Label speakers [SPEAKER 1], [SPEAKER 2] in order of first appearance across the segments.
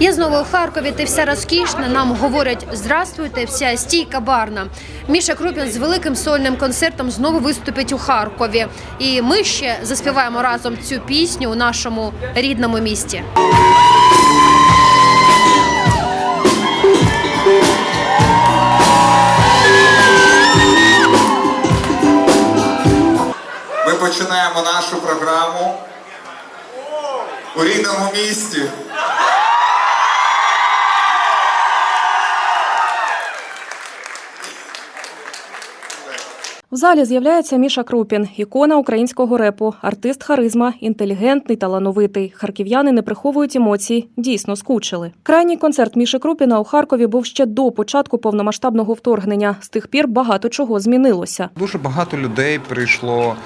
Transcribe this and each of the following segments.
[SPEAKER 1] Я знову у Харкові, ти вся розкішна. Нам говорять здравствуйте, вся стійка барна. Міша Крупін з великим сольним концертом знову виступить у Харкові. І ми ще заспіваємо разом цю пісню у нашому рідному місті.
[SPEAKER 2] Ми починаємо нашу програму у рідному місті.
[SPEAKER 3] В залі з'являється Міша Крупін, ікона українського репу, артист харизма, інтелігентний, талановитий. Харків'яни не приховують емоцій, дійсно скучили. Крайній концерт Міші Крупіна у Харкові був ще до початку повномасштабного вторгнення. З тих пір багато чого змінилося.
[SPEAKER 2] Дуже багато людей прийшло,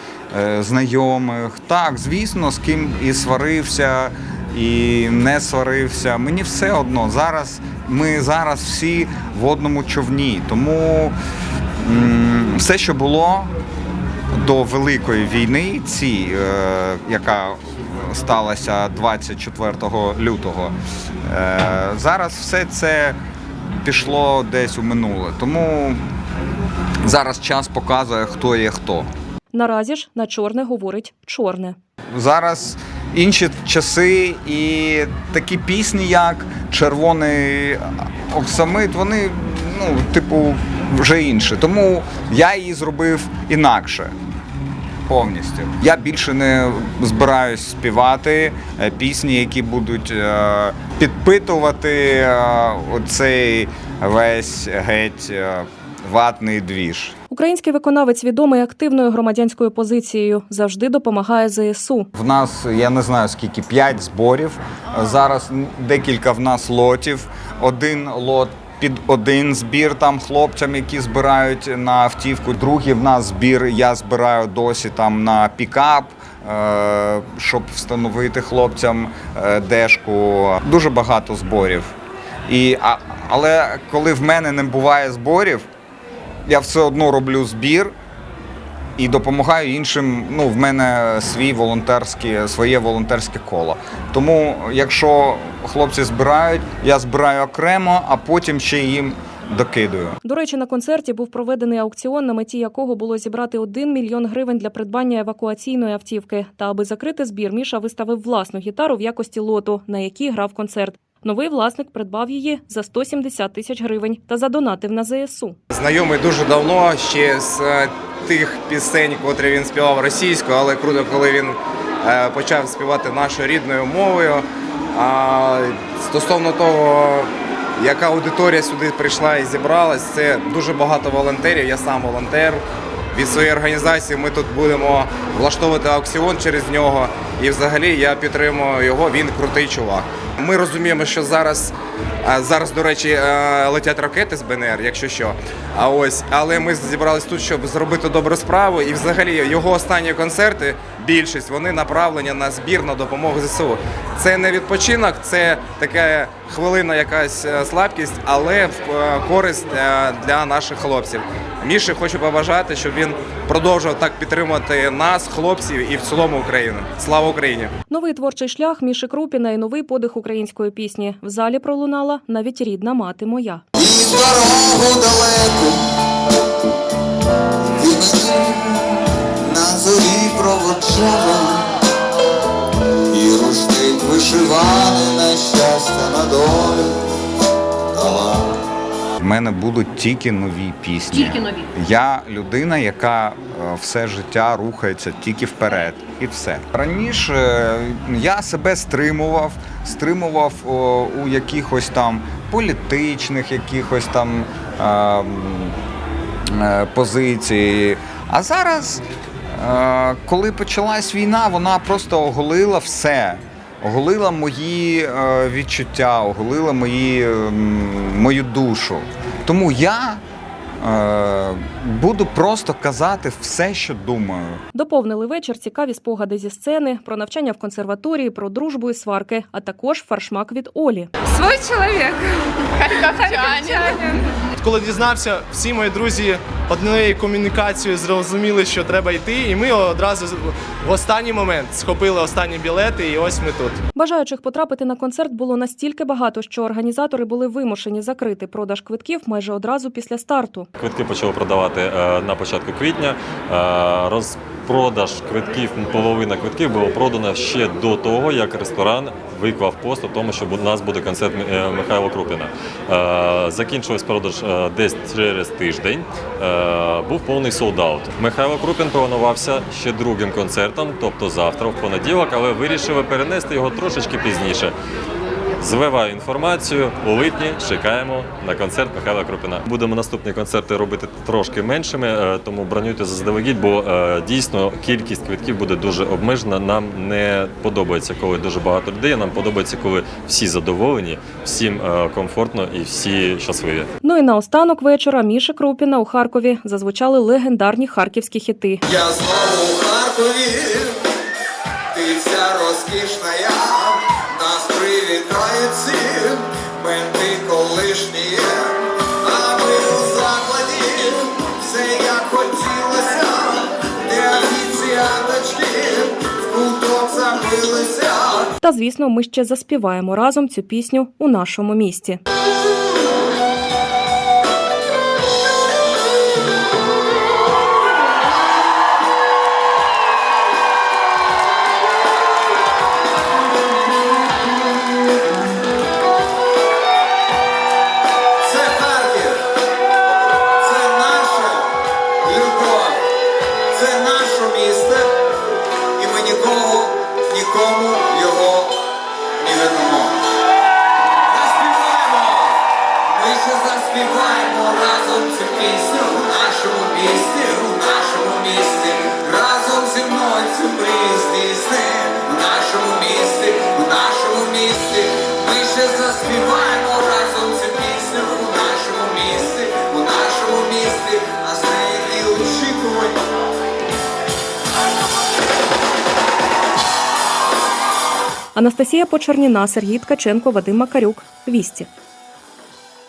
[SPEAKER 2] е, знайомих. Так, звісно, з ким і сварився, і не сварився. Мені все одно. Зараз ми зараз всі в одному човні. Тому все, що було до Великої війни, ці, е, яка сталася 24 лютого, е, зараз все це пішло десь у минуле. Тому Зараз час показує, хто є хто.
[SPEAKER 3] Наразі ж на чорне говорить чорне.
[SPEAKER 2] Зараз інші часи і такі пісні, як Червоний Оксамит, вони, ну, типу, вже інші. Тому я її зробив інакше. Повністю. Я більше не збираюсь співати е, пісні, які будуть е, підпитувати е, оцей весь геть ватний двіж.
[SPEAKER 3] Український виконавець відомий активною громадянською позицією, завжди допомагає ЗСУ.
[SPEAKER 2] В нас я не знаю скільки п'ять зборів. Зараз декілька в нас лотів. Один лот під один збір там хлопцям, які збирають на автівку. Другий в нас збір. Я збираю досі там на пікап. е, Щоб встановити хлопцям е, дешку, дуже багато зборів. І, а, але коли в мене не буває зборів, я все одно роблю збір і допомагаю іншим. Ну, в мене свій волонтерський, своє волонтерське коло. Тому, якщо хлопці збирають, я збираю окремо, а потім ще їм докидую.
[SPEAKER 3] До речі, на концерті був проведений аукціон, на меті якого було зібрати 1 мільйон гривень для придбання евакуаційної автівки. Та аби закрити збір, Міша виставив власну гітару в якості лоту, на якій грав концерт. Новий власник придбав її за 170 тисяч гривень та задонатив на ЗСУ.
[SPEAKER 4] Знайомий дуже давно, ще з е, тих пісень, котрі він співав російською, але круто, коли він е, почав співати нашою рідною мовою. А стосовно того, яка аудиторія сюди прийшла і зібралась, це дуже багато волонтерів. Я сам волонтер. Від своєї організації ми тут будемо влаштовувати аукціон через нього. І взагалі я підтримую його. Він крутий чувак. Ми розуміємо, що зараз зараз, до речі, е, летять ракети з БНР, якщо що. А ось, але ми зібрались тут, щоб зробити добру справу. І взагалі його останні концерти, більшість, вони направлені на збір на допомогу ЗСУ. Це не відпочинок, це така хвилина, якась е, слабкість, але в е, користь для наших хлопців. Міші хочу побажати, щоб він продовжував так підтримувати нас, хлопців і в цілому Україну. Слава Україні!
[SPEAKER 3] Новий творчий шлях Міші Крупіна і новий подих української пісні. В залі пролунала навіть рідна мати моя.
[SPEAKER 5] І дорогу далеку на зорі проводжала І рушник вишиваний
[SPEAKER 2] В мене будуть тільки нові пісні.
[SPEAKER 1] Тільки нові.
[SPEAKER 2] Я людина, яка е, все життя рухається тільки вперед, і все. Раніше е, я себе стримував, стримував у якихось там політичних, якихось там е, е, позицій. А зараз, коли почалась війна, вона просто оголила все. Оголила мої е, відчуття, оголила мої, мою душу. Тому я е, буду просто казати все, що думаю.
[SPEAKER 3] Доповнили вечір цікаві спогади зі сцени, про навчання в консерваторії, про дружбу і сварки, а також фаршмак від Олі.
[SPEAKER 6] Свой чоловік. Харківчанин.
[SPEAKER 7] Коли дізнався, всі мої друзі
[SPEAKER 6] однією комунікацією зрозуміли, що треба йти, і ми одразу в останній момент схопили останні білети, і ось ми тут.
[SPEAKER 3] Бажаючих потрапити на концерт було настільки багато, що організатори були вимушені закрити продаж квитків майже одразу після старту.
[SPEAKER 7] Квитки почали продавати е, на початку квітня. Е, Розпродаж квитків, половина квитків було продано ще до того, як ресторан виклав пост у тому, що у нас буде концерт е, Михайла Крупіна. Е, продаж е, десь через тиждень. Був повний солдаут. Михайло Крупін планувався ще другим концертом, тобто завтра, в понеділок, але вирішили перенести його трошечки пізніше. Зливаю інформацію у липні. Чекаємо на концерт Михайла Крупіна. Будемо наступні концерти робити трошки меншими, е, тому бронюйте заздалегідь, бо е, дійсно кількість квитків буде дуже обмежена. Нам не подобається, коли дуже багато людей. Нам подобається, коли всі задоволені, всім е, комфортно і всі щасливі.
[SPEAKER 3] Ну і наостанок вечора Міші Крупіна у Харкові зазвучали легендарні харківські хіти.
[SPEAKER 2] Я знову у Харкові, ти вся розкішна я, менти колишні, а у закладі, все як хотілося, де офіціанточки в.
[SPEAKER 3] Та звісно, ми ще заспіваємо разом цю пісню у нашому місті. Анастасія Почерніна, Сергій Ткаченко, Вадим Макарюк. Вісті.